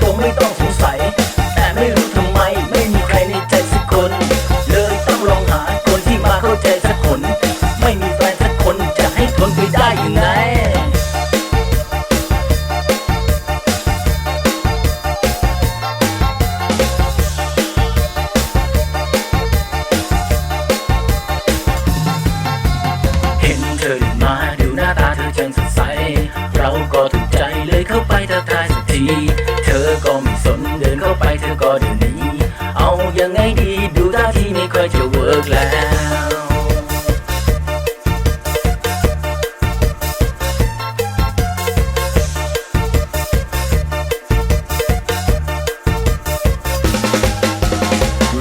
ตัวไม่ต้องสงสัย แต่ไม่รู้ทำไม ไม่มีใครในใจสักคน เลยต้องลองหาคนที่มาเข้าใจสักคน ไม่มีแฟนสักคนจะให้ทนไปได้ยังไงเธอมาดูหน้าตาเธอจังสดใส เราก็ถูกใจเลยเข้าไปทักทายสักที เวิร์กแล้ว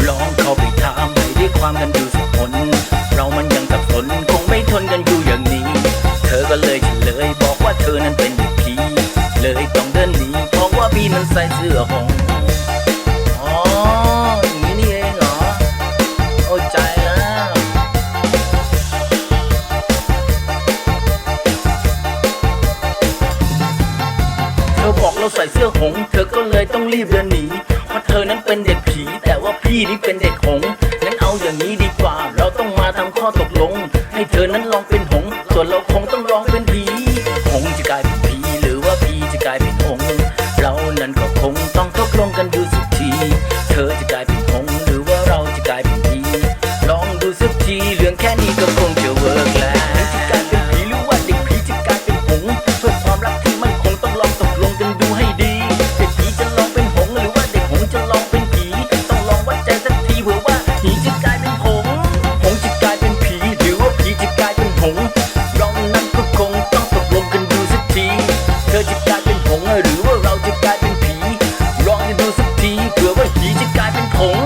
ลองเข้าไปถามให้ได้ความกันดูสักคนเรามันยังสับสนคงไม่ทนกันอยู่อย่างนี้ เธอก็เลยเฉลยบอกว่าเธอนั้นเป็นผีเลยต้องเดินหนีเพราะว่าพี่นั้นใส่เสื้อหอ๋อ บอกเราใส่เสื้อหงส์เธอก็เลยต้องรีบเดินหนีเพราะเธอนั้นเป็นเด็กผี แต่ว่าพี่นี่เป็นเด็กหงส์งั้นเอาอย่างนี้ดีกว่า เราต้องมาทำข้อตกลง ให้เธอนั้นลองเป็นหงส์ส่วนเราคงต้องลองเป็นผีหงส์จะกลายเป็นผีหรือว่าผีจะกลายเป็นหง งส์เรานั้นก็คงต้องตกลงกันดูสักที เธอจะกลายเป็นผงหรือว่าเราจะกลายเป็นผีลองกันดูสักทีเผื่อว่าผีจะกลายเป็นผง